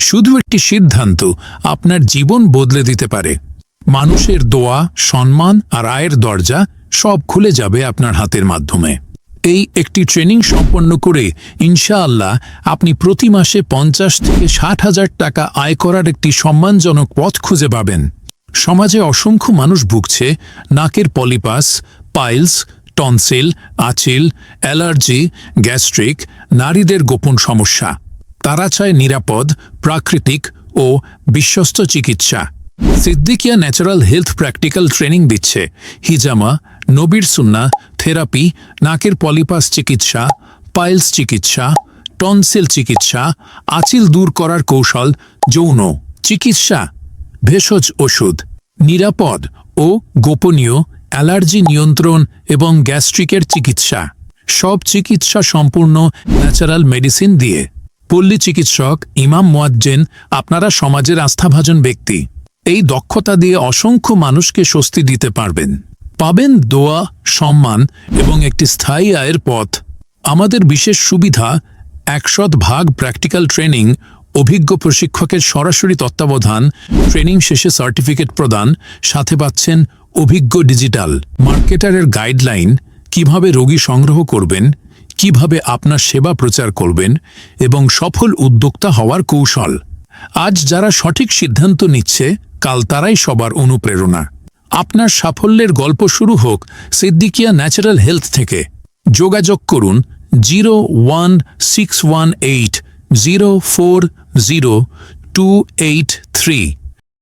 শুধু একটি সিদ্ধান্ত, আপনার জীবন বদলে দিতে পারে। মানুষের দোয়া, সম্মান আর আয়ের দরজা সব খুলে যাবে আপনার হাতের মাধ্যমে। এই একটি ট্রেনিং সম্পন্ন করে ইনশাআল্লাহ আপনি প্রতি মাসে পঞ্চাশ থেকে ষাট হাজার টাকা আয় করার একটি সম্মানজনক পথ খুঁজে পাবেন। সমাজে অসংখ্য মানুষ ভুগছে, নাকের পলিপাস, পাইলস, টনসিল, আচিল, অ্যালার্জি, গ্যাস্ট্রিক, নারীদের গোপন সমস্যা। তারা চায় নিরাপদ, প্রাকৃতিক ও বিশ্বস্ত চিকিৎসা। Siddiqia natural health practical training দিচ্ছে। হিজামা, নবির সুন্না, থেরাপি, নাকের পলিপাস চিকিৎসা, পাইলস চিকিৎসা, টনসিল চিকিৎসা, আচিল দূর করার কৌশল, যৌন, চিকিৎসা, ভেষজ ওষুধ, নিরাপদ ও গোপনীয় অ্যালার্জি নিয়ন্ত্রণ এবং গ্যাস্ট্রিকের চিকিৎসা। সব চিকিৎসা সম্পূর্ণ ন্যাচারাল মেডিসিন দিয়ে। পল্লী চিকিৎসক ইমাম মোয়াজ্জেন আপনারা সমাজের আস্থাভাজন ব্যক্তি। এই দক্ষতা দিয়ে অসংখ্য মানুষকে স্বস্তি দিতে পারবেন। পাবেন দোয়া, সম্মান এবং একটি স্থায়ী আয়ের পথ। আমাদের বিশেষ সুবিধা, একশত ভাগ প্র্যাকটিক্যাল ট্রেনিং, অভিজ্ঞ প্রশিক্ষকের সরাসরি তত্ত্বাবধান, ট্রেনিং শেষে সার্টিফিকেট প্রদান, সাথে পাচ্ছেন অভিজ্ঞ ডিজিটাল। মার্কেটারের গাইডলাইন, কীভাবে রোগী সংগ্রহ করবেন কীভাবে আপনার সেবা প্রচার করবেন এবং সফল উদ্যোক্তা হওয়ার কৌশল। আজ যারা সঠিক সিদ্ধান্ত নিচ্ছে, কাল তারাই সবার অনুপ্রেরণা। আপনার সাফল্যের গল্প শুরু হোক সিদ্দিকিয়া ন্যাচারাল হেলথ থেকে। যোগাযোগ করুন zero one six one eight zero four zero two eight three.